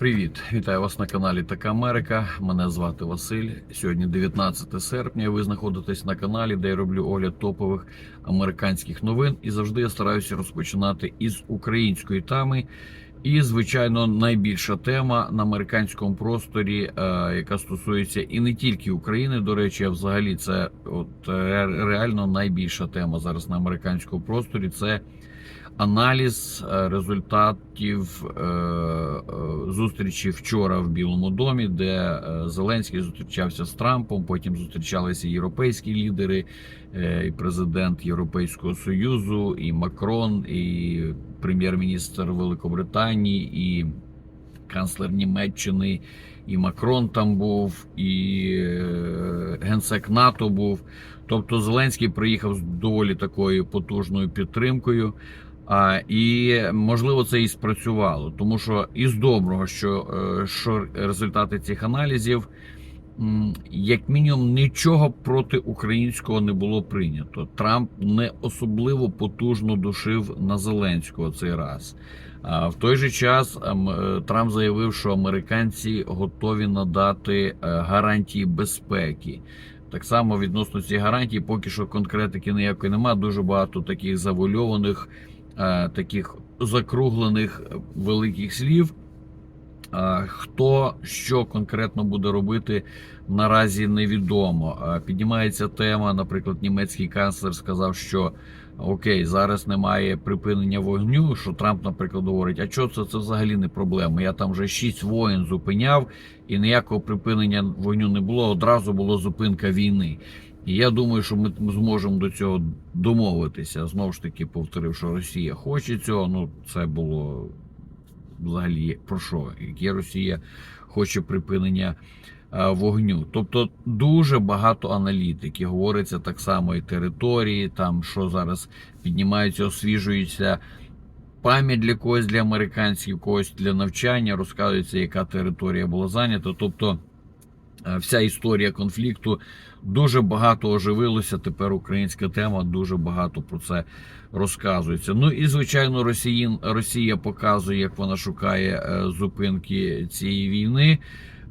Привіт, вітаю вас на каналі Така Америка. Мене звати Василь. Сьогодні 19 серпня. Ви знаходитесь на каналі, де я роблю огляд топових американських новин. І завжди я стараюся розпочинати із української теми. І, звичайно, найбільша тема на американському просторі, е, яка стосується і не тільки України. До речі, а взагалі це от е, реально найбільша тема зараз на американському просторі. Це аналіз е, результатів е, е, зустрічі вчора в Білому домі, де Зеленський зустрічався з Трампом. Потім зустрічалися європейські лідери, і президент Європейського союзу, і Макрон, і прем'єр-міністр Великобританії, і канцлер Німеччини. І Макрон там був, і генсек НАТО був. Тобто Зеленський приїхав з доволі такою потужною підтримкою. А, і можливо це і спрацювало, тому що із доброго, що, е, що результати цих аналізів, як мінімум, нічого проти українського не було прийнято. Трамп не особливо потужно душив на Зеленського цей раз. А в той же час ем, е, Трамп заявив, що американці готові надати е, гарантії безпеки. Так само відносно цих гарантій, поки що конкретики ніякої немає. Дуже багато таких завольованих, таких закруглених е, великих слів. Е, Хто що конкретно буде робити, наразі невідомо. Е, Піднімається тема, наприклад, німецький канцлер сказав, що окей, зараз немає припинення вогню. Що Трамп, наприклад, говорить, а що це, це взагалі не проблема. Я там вже шість воїн зупиняв, і ніякого припинення вогню не було. Одразу була зупинка війни. І я думаю, що ми зможемо до цього домовитися. Знову ж таки, повторив, що Росія хоче цього. Ну, це було взагалі про що? Яке Росія хоче припинення е, вогню. Тобто дуже багато аналітики. Говориться так само і території, там що зараз піднімаються, освіжуються. Пам'ять для когось для американців, когось для навчання, розказується, яка територія була зайнята. Тобто вся історія конфлікту дуже багато оживилося. Тепер українська тема дуже багато про це розказується. Ну і звичайно, Росіїн, Росія показує, як вона шукає е, зупинки цієї війни,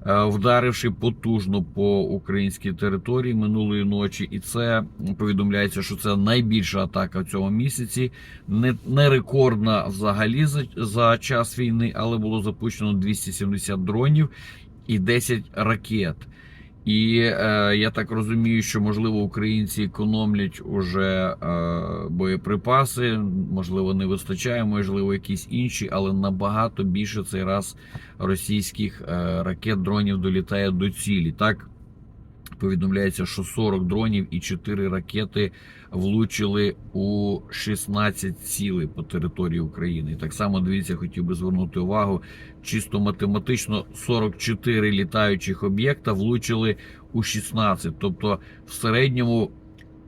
е, вдаривши потужно по українській території минулої ночі. І це повідомляється, що це найбільша атака в цьому місяці. Не, не рекордна взагалі за, за час війни, але було запущено 270 дронів і 10 ракет. І е, я так розумію, що можливо українці економлять уже е, боєприпаси, можливо, не вистачає, можливо, якісь інші, але набагато більше цей раз російських е, ракет дронів долітає до цілі. Так повідомляється, що 40 дронів і 4 ракети влучили у 16 цілей по території України. І так само дивіться, хотів би звернути увагу. Чисто математично 44 літаючих об'єкта влучили у 16. Тобто, в середньому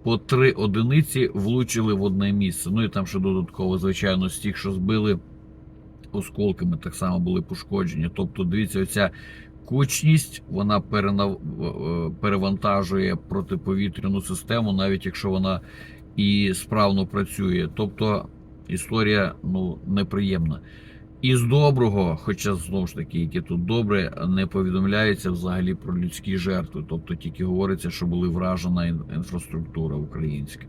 по 3 одиниці влучили в одне місце. Ну і там ще додатково, звичайно, з тих, що збили осколками, так само були пошкоджені. Тобто, дивіться, оця кучність вона перенав... е, перевантажує протиповітряну систему, навіть якщо вона і справно працює. Тобто історія ну, неприємна. Із доброго, хоча знову ж таки, яке тут добре, не повідомляється взагалі про людські жертви. Тобто тільки говориться, що були вражена інфраструктура українська.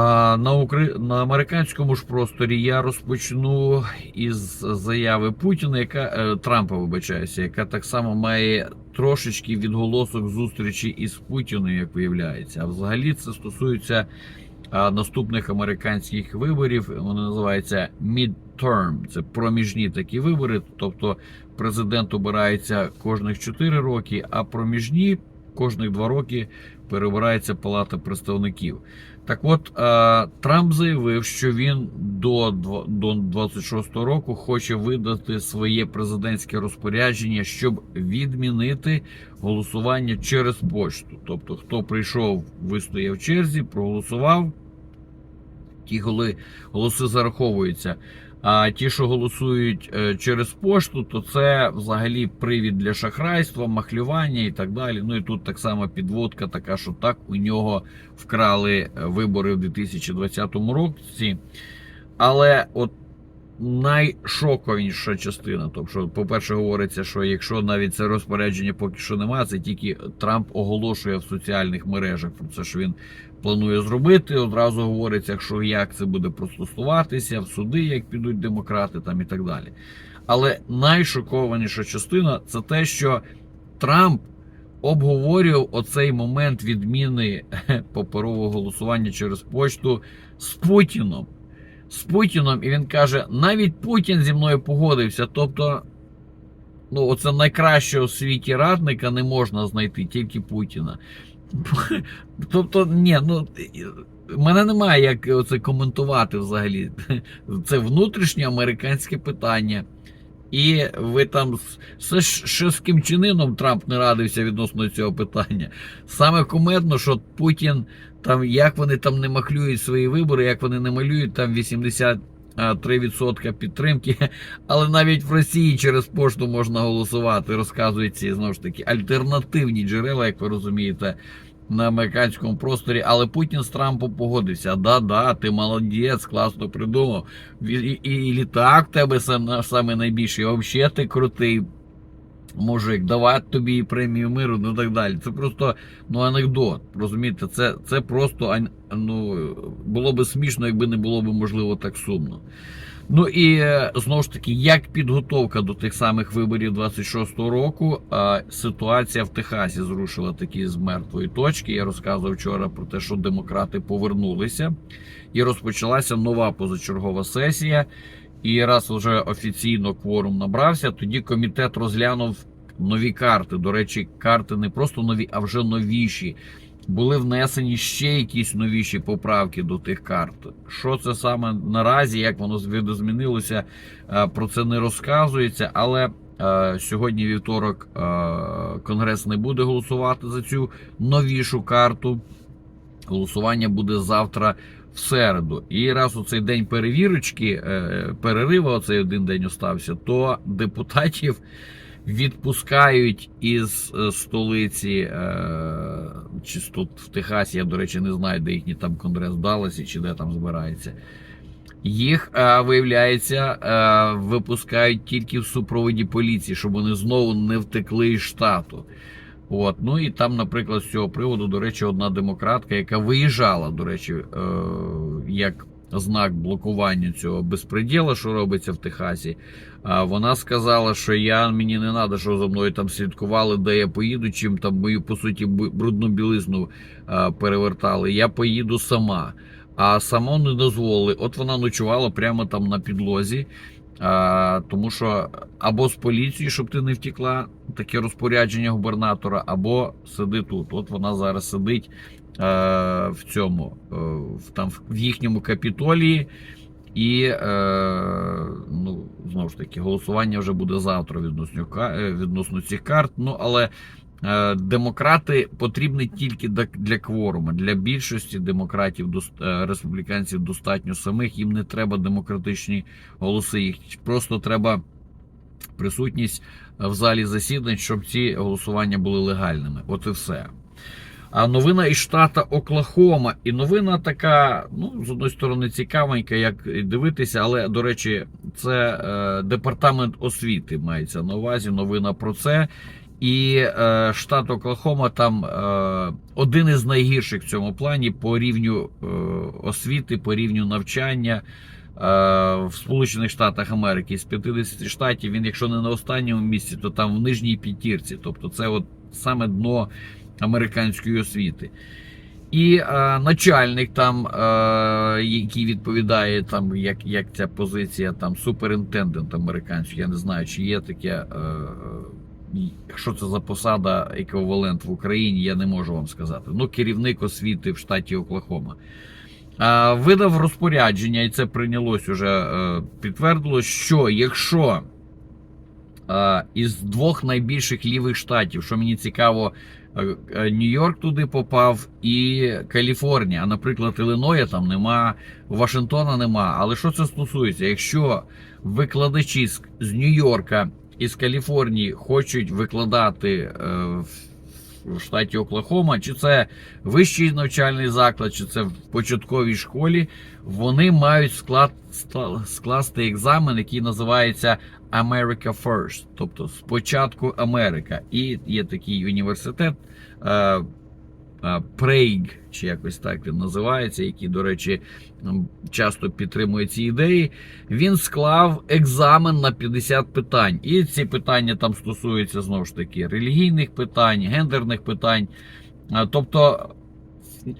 А на, Укра... на американському ж просторі я розпочну із заяви Путіна, яка е, Трампа вибачаюся, яка так само має трошечки відголосок зустрічі із Путіним, як виявляється. А взагалі це стосується наступних американських виборів. Вони називаються midterm. Це проміжні такі вибори. Тобто президент обирається кожних 4 роки, а проміжні кожних 2 роки перебирається Палата представників. Так от е, Трамп заявив, що він до дво- до 26-го року хоче видати своє президентське розпорядження, щоб відмінити голосування через почту. Тобто, хто прийшов, вистояв в черзі, проголосував, ті голи, голоси зараховуються. А ті, що голосують е, через пошту, то це взагалі привід для шахрайства, махлювання і так далі. Ну і тут так само підводка така, що так у нього вкрали е, вибори в 2020 році. Але от найшоковіша частина. Тобто, по-перше, говориться, що якщо навіть це розпорядження поки що немає, це тільки Трамп оголошує в соціальних мережах про це, що він планує зробити. Одразу говориться, що як це буде простосуватися, в суди, як підуть демократи там і так далі. Але найшокованіша частина це те, що Трамп обговорював оцей момент відміни паперового голосування через почту з Путіном. З Путіном, і він каже: навіть Путін зі мною погодився. Тобто, ну, оце найкращого в світі радника не можна знайти, тільки Путіна. Тобто, ні, ну мене немає як це коментувати взагалі. Це внутрішнє американське питання. І ви там все ж з ким чинином Трамп не радився відносно цього питання. Саме кумедно, що Путін там як вони там не махлюють свої вибори, як вони не малюють там 83% підтримки, але навіть в Росії через пошту можна голосувати. Розказують ці знову ж таки альтернативні джерела, як ви розумієте. На американському просторі, але Путін з Трампом погодився. Да-да, ти молодець, класно придумав. І, і, і літак в тебе сам, саме найбільший. Взагалі ти крутий. Мужик, давати тобі премію миру, ну так далі. Це просто ну, анекдот. Розумієте, це це просто ну, було би смішно, якби не було б можливо так сумно. Ну і е, знову ж таки, як підготовка до тих самих виборів 26-го року, ситуація в Техасі зрушила такі з мертвої точки. Я розказував вчора про те, що демократи повернулися, і розпочалася нова позачергова сесія. І раз вже офіційно кворум набрався, тоді комітет розглянув нові карти. До речі, карти не просто нові, а вже новіші. Були внесені ще якісь новіші поправки до тих карт. Що це саме наразі, як воно видозмінилося, про це не розказується. Але сьогодні вівторок Конгрес не буде голосувати за цю новішу карту. Голосування буде завтра в середу. І раз у цей день перевірочки, е, перерива, оцей один день остався, то депутатів відпускають із е, столиці, е, чи тут в Техасі, я, до речі, не знаю, де їхній там конгрес в чи де там збирається. Їх, виявляється, випускають тільки в супроводі поліції, щоб вони знову не втекли із штату. От, ну і там, наприклад, з цього приводу, до речі, одна демократка, яка виїжджала, до речі, е, як знак блокування цього безпреділа, що робиться в Техасі. А вона сказала, що я мені не треба, що за мною там слідкували, де я поїду, чим там мою по суті брудну білизну е, перевертали. Я поїду сама. А само не дозволили. От вона ночувала прямо там на підлозі. А, Тому що або з поліцією, щоб ти не втекла, таке розпорядження губернатора, або сиди тут. От вона зараз сидить а, в цьому, в, там в їхньому капітолії, і е, ну, знову ж таки голосування вже буде завтра відносно відносно цих карт. Ну але Е, демократи потрібні тільки для кворума. Для більшості демократів, е, республіканців достатньо самих. Їм не треба демократичні голоси. Їх просто треба присутність в залі засідань, щоб ці голосування були легальними. От і все. А новина із штата Оклахома. І новина така, ну, з одної сторони, цікавенька, як дивитися, але, до речі, це е, департамент освіти мається на увазі. Новина про це. І е, штат Оклахома там е, один із найгірших в цьому плані по рівню е, освіти, по рівню навчання е, в Сполучених Штатах Америки з 50 штатів. Він, якщо не на останньому місці, то там в нижній п'ятірці. Тобто, це от саме дно американської освіти. І е, начальник, там, е, який відповідає, там, як як ця позиція, там суперінтендент американський, я не знаю, чи є таке. Е, що це за посада еквівалент в Україні, я не можу вам сказати. Ну, керівник освіти в штаті Оклахома. Видав розпорядження, і це прийнялось уже е, підтвердилось, що якщо із двох найбільших лівих штатів, що мені цікаво, е, е, Нью-Йорк туди попав і Каліфорнія. Наприклад, Іллиноя там нема, Вашингтона нема. Але що це стосується? Якщо викладачі з Нью-Йорка із Каліфорнії хочуть викладати е, в штаті Оклахома, чи це вищий навчальний заклад, чи це в початковій школі, вони мають склад, скласти екзамен, який називається America First, тобто спочатку Америка. І є такий університет. Е, Прейг, чи якось так він називається, який, до речі, часто підтримує ці ідеї. Він склав екзамен на 50 питань. І ці питання там стосуються знову ж таки релігійних питань, гендерних питань. Тобто,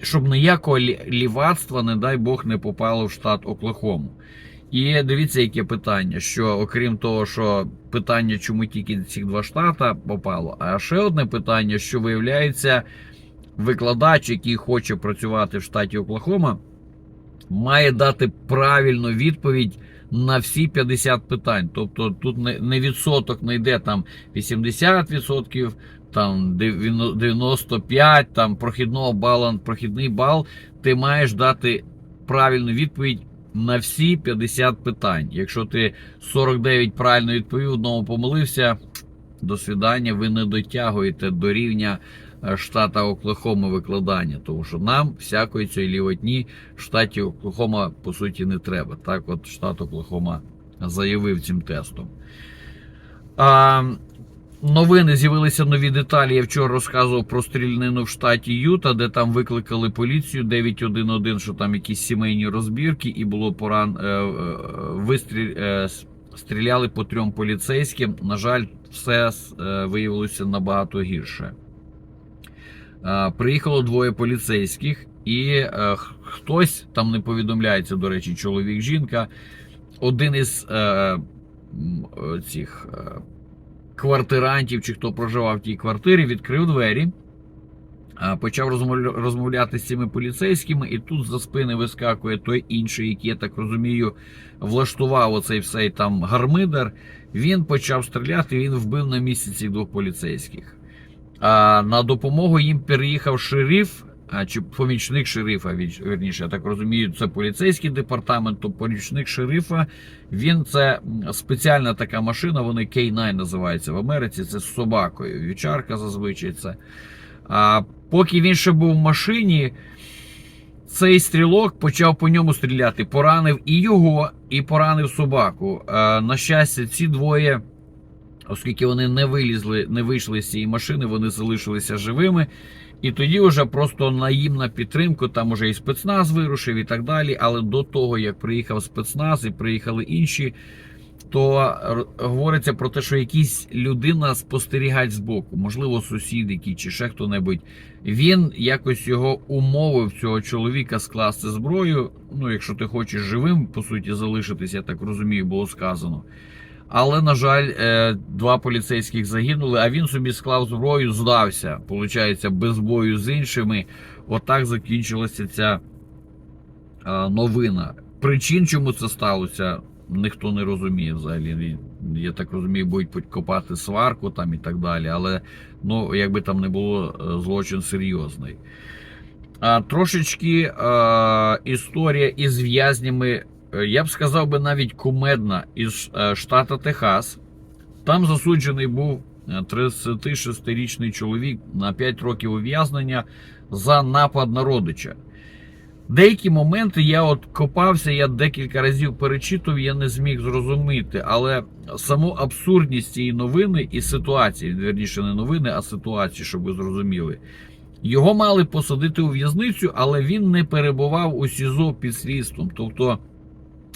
щоб ніякого лівацтва, не дай Бог, не попало в штат Оклахому. І дивіться, яке питання: що окрім того, що питання, чому тільки ці два штата попало, а ще одне питання, що виявляється, викладач, який хоче працювати в штаті Оклахома, має дати правильну відповідь на всі 50 питань. Тобто тут не, відсоток не йде там 80%, там 95, там прохідного бала, прохідний бал. Ти маєш дати правильну відповідь на всі 50 питань. Якщо ти 49 правильно відповів, одному помилився. До свидання, ви не дотягуєте до рівня штата Оклахома викладання, тому що нам всякої цієї лівотні в штаті Оклахома по суті не треба. Так, от штат Оклахома заявив цим тестом. А, новини з'явилися нові деталі. Я вчора розказував про стрільнину в штаті Юта, де там викликали поліцію 911, що там якісь сімейні розбірки, і було поран е, е, вистріл. Е, с- Стріляли по трьом поліцейським. На жаль, все е, виявилося набагато гірше. Е, Приїхало двоє поліцейських, і е, хтось там не повідомляється, до речі, чоловік, жінка. Один із е, цих квартирантів, чи хто проживав в тій квартирі, відкрив двері, почав розмовляти з цими поліцейськими, і тут за спини вискакує той інший, який, я так розумію, влаштував оцей всей там гармидер. Він почав стріляти, він вбив на місці цих двох поліцейських. На допомогу їм переїхав шериф. Чи помічник шерифа, вірніше, я так розумію, це поліцейський департамент, то помічник шерифа. Він це спеціальна така машина, вони K9 називаються в Америці. Це з собакою. Вівчарка зазвичай це. А поки він ще був в машині, цей стрілок почав по ньому стріляти. Поранив і його, і поранив собаку. А, на щастя, ці двоє, оскільки вони не вилізли, не вийшли з цієї машини, вони залишилися живими. І тоді вже просто на їм на підтримку, там уже і спецназ вирушив і так далі. Але до того, як приїхав спецназ і приїхали інші, то говориться про те, що якась людина спостерігать збоку, можливо, сусід, який чи ще хто-небудь. Він якось його умовив цього чоловіка скласти зброю. Ну, якщо ти хочеш живим, по суті, залишитись, я так розумію, було сказано. Але, на жаль, е, два поліцейських загинули, а він собі склав зброю, здався. Получається, без бою з іншими. Отак закінчилася ця е, новина. Причин, чому це сталося, ніхто не розуміє взагалі. Я так розумію, будуть копати сварку там і так далі. Але ну, якби там не було, е, злочин серйозний. А трошечки е, історія із в'язнями, я б сказав би навіть кумедна із е, штата Техас. Там засуджений був е, 36-річний чоловік на 5 років ув'язнення за напад на родича. Деякі моменти я от копався, я декілька разів перечитував, я не зміг зрозуміти, але саму абсурдність цієї новини і ситуації, верніше не новини, а ситуації, щоб ви зрозуміли. Його мали посадити у в'язницю, але він не перебував у СІЗО під слідством. Тобто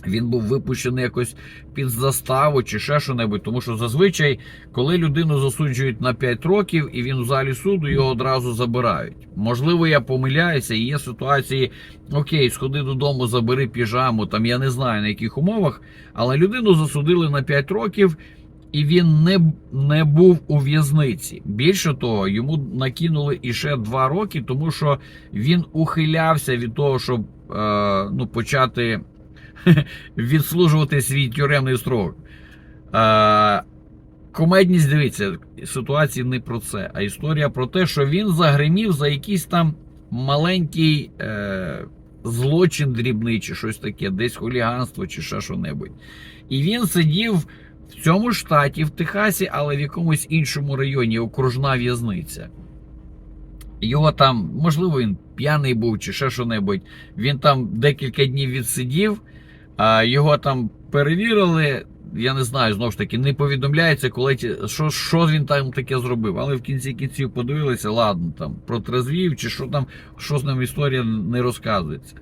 він був випущений якось під заставу чи ще що-небудь. Тому що зазвичай, коли людину засуджують на 5 років і він у залі суду, його одразу забирають. Можливо, я помиляюся, і є ситуації: окей, сходи додому, забери піжаму. Там я не знаю на яких умовах, але людину засудили на 5 років. І він не, не був у в'язниці. Більше того, йому накинули іще два роки, тому що він ухилявся від того, щоб е, ну, почати відслужувати свій тюремний строк. Е, комедність, дивіться, ситуація не про це, а історія про те, що він загримів за якийсь там маленький е, злочин дрібний, чи щось таке, десь хуліганство, чи ще що-небудь. І він сидів в цьому штаті, в Техасі, але в якомусь іншому районі, окружна в'язниця. Його там, можливо, він п'яний був чи ще що-небудь. Він там декілька днів відсидів, його там перевірили. Я не знаю, знову ж таки, не повідомляється, коли що, що він там таке зробив. Але в кінці кінців подивилися, ладно, там протрезвів, чи що там, що з ним історія не розказується.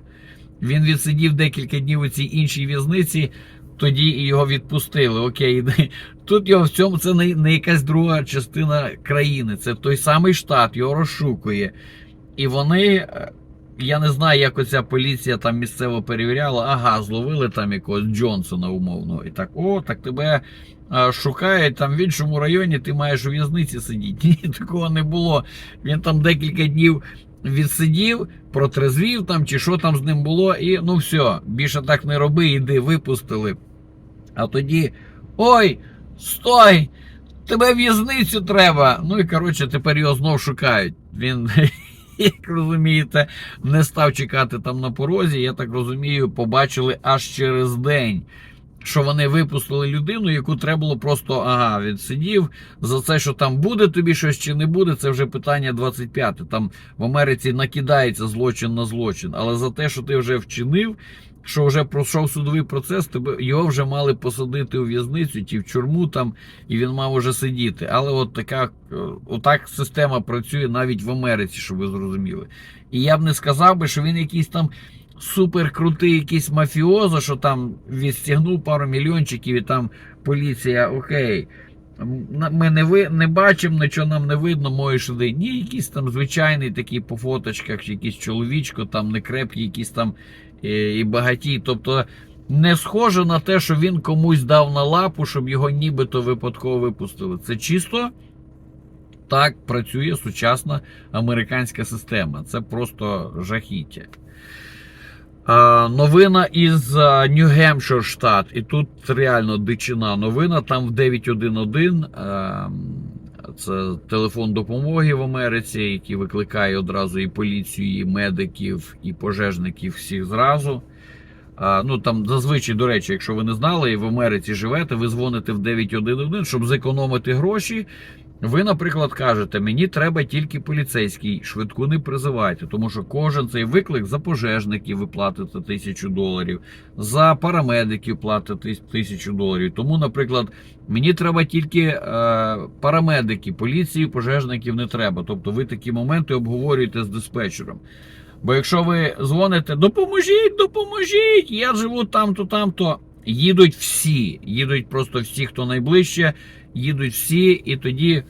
Він відсидів декілька днів у цій іншій в'язниці, тоді його відпустили. Окей, тут його в цьому це не, не якась друга частина країни, це той самий штат, його розшукує. І вони, е, я не знаю, як оця поліція там місцево перевіряла, ага, зловили там якогось Джонсона умовно. І так, о, так тебе шукають там в іншому районі, ти маєш у в'язниці сидіти. Ні, такого не було. Він там декілька днів відсидів, протрезвів там, чи що там з ним було, і ну все, більше так не роби, іди, випустили. А тоді. Ой, стой! Тебе в'язницю треба. Ну і коротше, тепер його знов шукають. Він, як розумієте, не став чекати там на порозі. Я так розумію, побачили аж через день. Що вони випустили людину, яку треба було просто ага, відсидів. За це, що там буде тобі щось чи не буде, це вже питання 25. Там в Америці накидається злочин на злочин. Але за те, що ти вже вчинив, що вже пройшов судовий процес, його вже мали посадити у в'язницю чи в чорму там, і він мав уже сидіти. Але от така е, отак система працює навіть в Америці, щоб ви зрозуміли. І я б не сказав би, що він якийсь там супер крутий, якийсь мафіозо, що там відстягнув пару мільйончиків, і там поліція, окей. Ми не ви не бачимо, нічого нам не видно, можеш іди. Ні, якийсь там звичайний такий по фоточках, якийсь чоловічко, там не крепкий, якийсь там і багатій. Тобто не схоже на те, що він комусь дав на лапу, щоб його нібито випадково випустили. Це чисто так працює сучасна американська система. Це просто жахіття. Новина із Нью-Гемпшир штат. І тут реально дичина новина. Там в 911 а, це телефон допомоги в Америці, який викликає одразу і поліцію, і медиків, і пожежників всіх зразу. А, ну там зазвичай, до речі, якщо ви не знали і в Америці живете, ви дзвоните в 911, щоб зекономити гроші. Ви, наприклад, кажете, мені треба тільки поліцейський, швидку не призивайте, тому що кожен цей виклик за пожежників ви платите тисячу доларів, за парамедиків платите тисячу доларів. Тому, наприклад, мені треба тільки е, парамедики, поліції, пожежників не треба. Тобто ви такі моменти обговорюєте з диспетчером. Бо якщо ви дзвоните, допоможіть, допоможіть, я живу там-то, там-то. Їдуть всі, їдуть просто всі, хто найближче, їдуть всі, і тоді,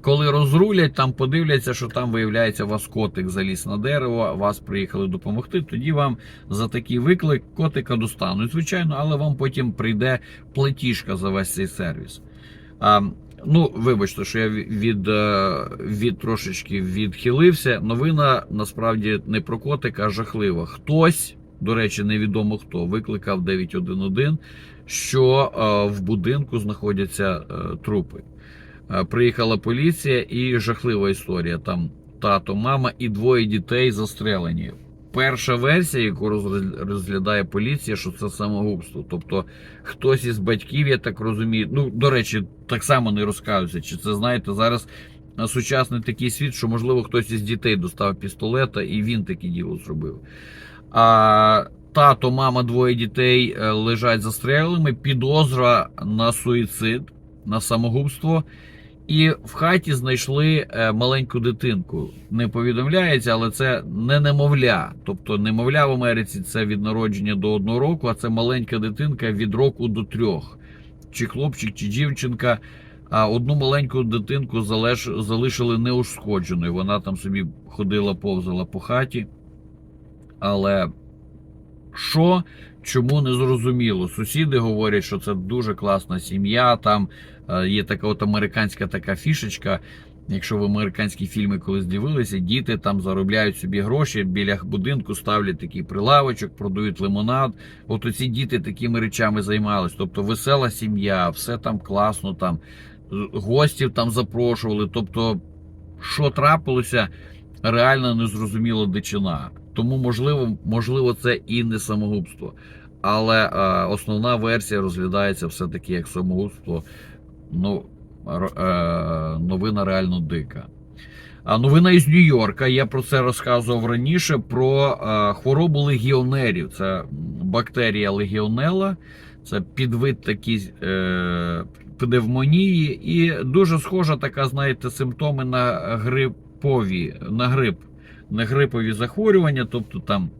коли- розрулять, там подивляться, що там виявляється, у вас котик заліз на дерево, вас приїхали допомогти. Тоді вам за такий виклик котика достануть, звичайно, але вам потім прийде платіжка за весь цей сервіс. А, ну, вибачте, що я від, е, від трошечки відхилився. Новина насправді не про котика, а жахлива. Хтось, до речі, невідомо хто, викликав 911, що е, в будинку знаходяться е, трупи. Е, Приїхала поліція і жахлива історія. Там тато, мама і двоє дітей застрелені. Перша версія, яку розглядає поліція, що це самогубство. Тобто хтось із батьків, я так розумію, ну до речі, так само не розказується. Чи це знаєте зараз сучасний такий світ, що можливо хтось із дітей достав пістолета і він таке діло зробив. А тато, мама, двоє дітей е, лежать застреленими, підозра на суїцид, на самогубство. І в хаті знайшли е, маленьку дитинку. Не повідомляється, але це не немовля. Тобто немовля в Америці це від народження до одного року, а це маленька дитинка від року до трьох. Чи хлопчик, чи дівчинка. А одну маленьку дитинку залиш... залишили неушкодженою. Вона там собі ходила, повзала по хаті. Але що, чому не зрозуміло. Сусіди говорять, що це дуже класна сім'я. Там е, є така от американська така фішечка. Якщо ви американські фільми колись дивилися, діти там заробляють собі гроші біля будинку, ставлять такий прилавочок, продають лимонад. От оці діти такими речами займались. Тобто весела сім'я, все там класно, там гостів там запрошували. Тобто, що трапилося, реально незрозуміла дичина. Тому, можливо, можливо, це і не самогубство. Але е, основна версія розглядається все-таки як самогубство. Ну, е, новина реально дика. А новина із Нью-Йорка. Я про це розказував раніше. Про е, хворобу легіонерів. Це бактерія легіонела, це підвид такий е, пневмонії, і дуже схожа така, знаєте, симптоми на грипові, на грип, на грипові захворювання, тобто там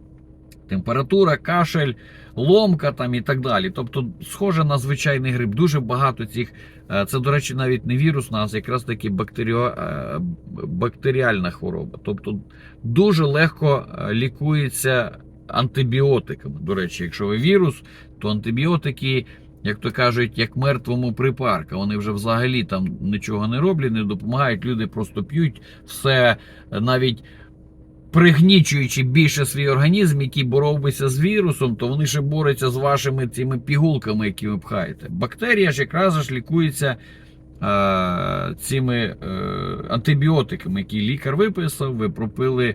температура, кашель, ломка там і так далі. Тобто, схоже на звичайний грип. Дуже багато цих. е, Це, до речі, навіть не вірус, а якраз таки бактеріо, е, бактеріальна хвороба. Тобто дуже легко е, лікується антибіотиками. До речі, якщо ви вірус, то антибіотики, як то кажуть, як мертвому припарка. Вони вже взагалі там нічого не роблять, не допомагають. Люди просто п'ють все навіть. Пригнічуючи більше свій організм, який боровся з вірусом, то вони ще борються з вашими цими пігулками, які ви пхаєте. Бактерія ж якраз ж лікується е, цими е, антибіотиками, які лікар виписав, ви пропили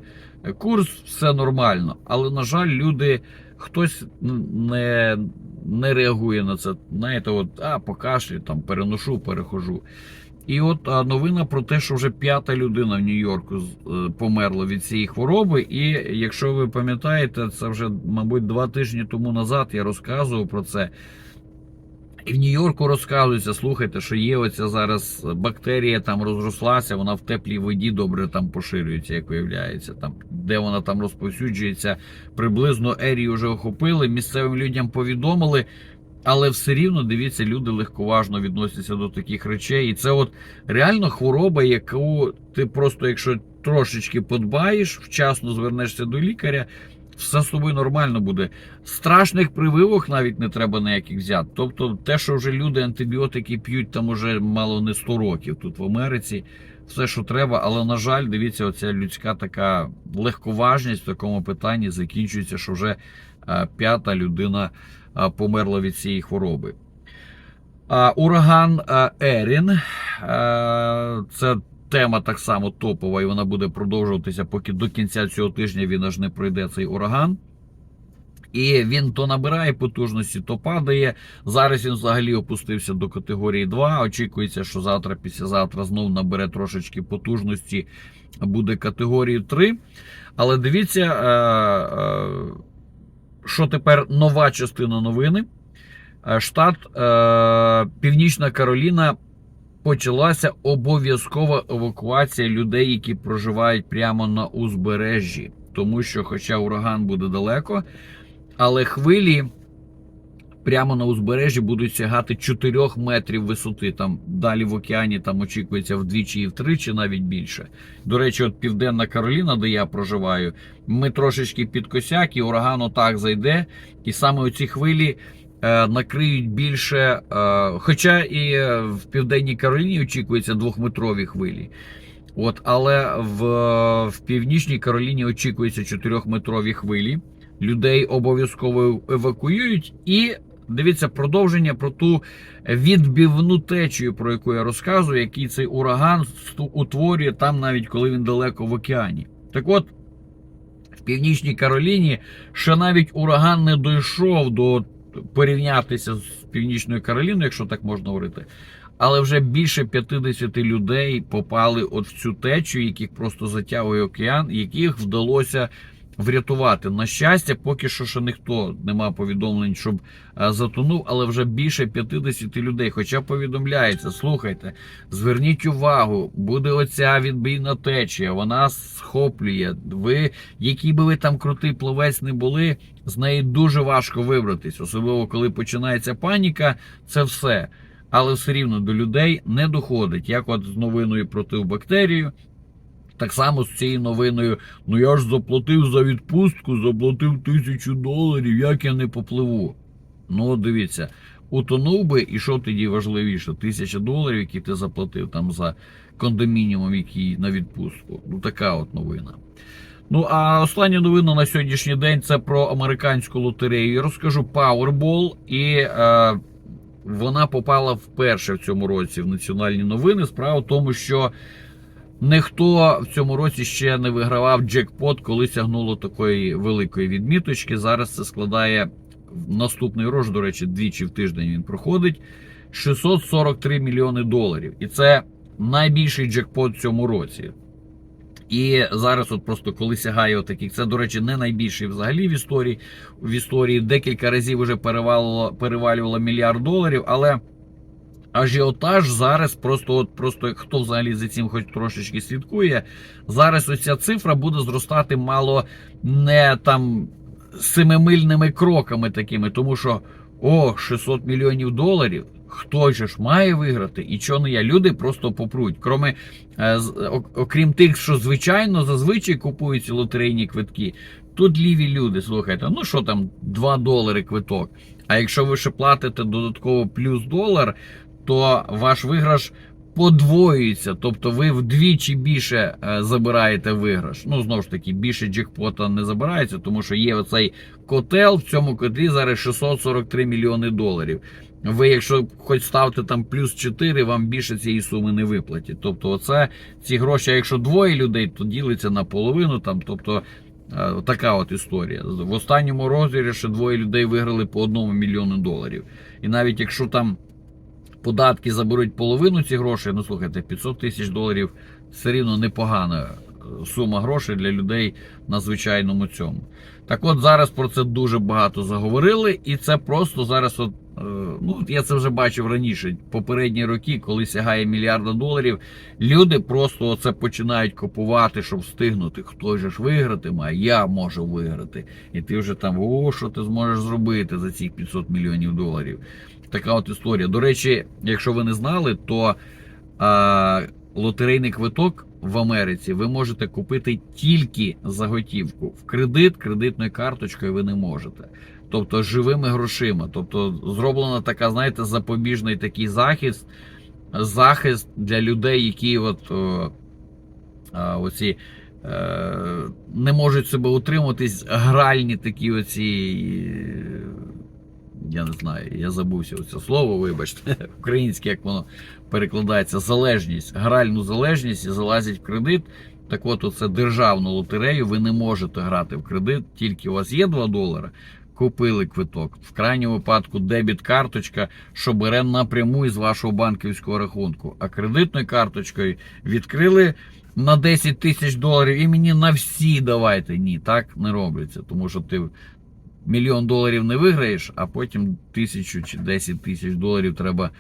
курс, все нормально. Але, на жаль, люди хтось не, не реагує на це. Знаєте, от а покашлю, там переношу, перехожу. І от новина про те, що вже п'ята людина в Нью-Йорку е, померла від цієї хвороби. І якщо ви пам'ятаєте, це вже, мабуть, два тижні тому назад я розказував про це. І в Нью-Йорку розказується, слухайте, що є оця зараз бактерія там розрослася, вона в теплій воді добре там поширюється, як виявляється. Там, де вона там розповсюджується, приблизно ерії вже охопили, місцевим людям повідомили. Але все рівно дивіться, люди легковажно відносяться до таких речей. І це от реально хвороба, яку ти просто, якщо трошечки подбаєш, вчасно звернешся до лікаря, все з тобою нормально буде. Страшних прививок навіть не треба ніяких взяти. Тобто, те, що вже люди антибіотики п'ють, там уже мало не 100 років тут в Америці. Все, що треба, але на жаль, дивіться, оця людська така легковажність в такому питанні закінчується, що вже п'ята людина померла від цієї хвороби. Ураган Ерін. Це тема так само топова, і вона буде продовжуватися, поки до кінця цього тижня він аж не пройде цей ураган. І він то набирає потужності, то падає. Зараз він взагалі опустився до категорії 2. Очікується, що завтра, післязавтра знов набере трошечки потужності, буде категорією 3. Але дивіться, е, е, що тепер нова частина новини. Е, Штат е, Північна Кароліна почалася обов'язкова евакуація людей, які проживають прямо на узбережжі. Тому що, хоча ураган буде далеко, але хвилі прямо на узбережжі будуть сягати 4 метрів висоти. Там далі в океані там очікується вдвічі і втричі, навіть більше. До речі, от Південна Кароліна, де я проживаю, ми трошечки під косяк, і ураган отак зайде. І саме оці хвилі е, накриють більше. Е, хоча і е, в Південній Кароліні очікується двохметрові хвилі. От, але в, в Північній Кароліні очікується 4-метрові хвилі. Людей обов'язково евакуюють. І дивіться продовження про ту відбивну течію, про яку я розказую, який цей ураган утворює там, навіть коли він далеко в океані. Так от. В Північній Кароліні ще навіть ураган не дійшов до порівнятися з Північною Кароліною, якщо так можна говорити. Але вже більше 50 людей попали от в цю течію, яких просто затягує океан, яких вдалося врятувати. На щастя, поки що ще ніхто нема повідомлень, щоб е, затонув, але вже більше 50 людей. Хоча повідомляється, слухайте, зверніть увагу, буде оця відбійна течія, вона схоплює. Ви, який би ви там крутий пловець не були, з неї дуже важко вибратись, особливо коли починається паніка, це все. Але все рівно до людей не доходить. Як от з новиною про бактерію, так само з цією новиною. Ну я ж заплатив за відпустку, заплатив тисячу доларів, як я не попливу. Ну, дивіться, утонув би, і що тоді важливіше? Тисяча доларів, які ти заплатив там за кондомініум, який на відпустку. Ну, така от новина. Ну, а остання новина на сьогоднішній день це про американську лотерею. Я розкажу Powerball, і е, вона попала вперше в цьому році в національні новини. Справа в тому, що ніхто в цьому році ще не вигравав джекпот, коли сягнуло такої великої відміточки. Зараз це складає наступний рош, до речі, двічі в тиждень він проходить 643 мільйони доларів. І це найбільший джекпот в цьому році. І зараз, от просто коли сягає отаких, це, до речі, не найбільший взагалі в історії. В історії декілька разів вже перевалювало мільярд доларів, але ажіотаж зараз просто, от просто хто взагалі за цим хоч трошечки слідкує, зараз оця цифра буде зростати мало не там семимильними кроками такими, тому що о, 600 мільйонів доларів. Хто же ж має виграти, і чого не я? Люди просто попруть. Кроме, е, окрім тих, що звичайно зазвичай купують ці лотерейні квитки. Тут ліві люди, слухайте, ну що там, 2 долари квиток. А якщо ви ще платите додатково плюс долар, то ваш виграш подвоюється. Тобто ви вдвічі більше е, забираєте виграш. Ну, знову ж таки, більше джекпота не забирається, тому що є оцей котел. В цьому котлі зараз 643 мільйони доларів. Ви, якщо хоч ставте там плюс 4, вам більше цієї суми не виплатять. Тобто, оце ці гроші, а якщо двоє людей, то ділиться на половину. Там, тобто е, така от історія. В останньому розіграші двоє людей виграли по одному мільйону доларів. І навіть якщо там податки заберуть половину ці грошей, ну слухайте, 500 тисяч доларів все рівно непогана е, сума грошей для людей на звичайному цьому. Так от зараз про це дуже багато заговорили, і це просто зараз, от, е, ну я це вже бачив раніше, попередні роки, коли сягає мільярда доларів, люди просто це починають купувати, щоб встигнути. Хто ж вигратиме, а я можу виграти. І ти вже там, о, що ти зможеш зробити за ці 500 мільйонів доларів. Така от історія. До речі, якщо ви не знали, то а, лотерейний квиток в Америці ви можете купити тільки за готівку. В кредит, кредитною карточкою ви не можете. Тобто живими грошима. Тобто зроблена така, знаєте, запобіжний такий захист, захист для людей, які от о, оці. е, Не можуть себе утримуватись гральні такі оці я не знаю, я забувся це слово, вибачте, українське, як воно перекладається, залежність, гральну залежність і залазять в кредит. Так от, оце державну лотерею, ви не можете грати в кредит, тільки у вас є 2 долари, купили квиток. В крайньому випадку дебіт-карточка, що бере напряму із вашого банківського рахунку. А кредитною карточкою відкрили на 10 тисяч доларів і мені на всі давайте. Ні, так не робиться, тому що ти мільйон доларів не виграєш, а потім тисячу чи 10 тисяч доларів треба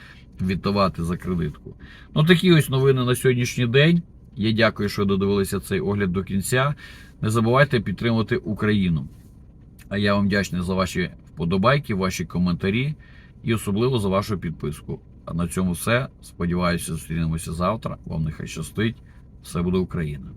віддавати за кредитку. Ну, такі ось новини на сьогоднішній день. Я дякую, що додивилися цей огляд до кінця. Не забувайте підтримувати Україну. А я вам вдячний за ваші вподобайки, ваші коментарі і особливо за вашу підписку. А на цьому все. Сподіваюся, зустрінемося завтра. Вам нехай щастить. Все буде Україна.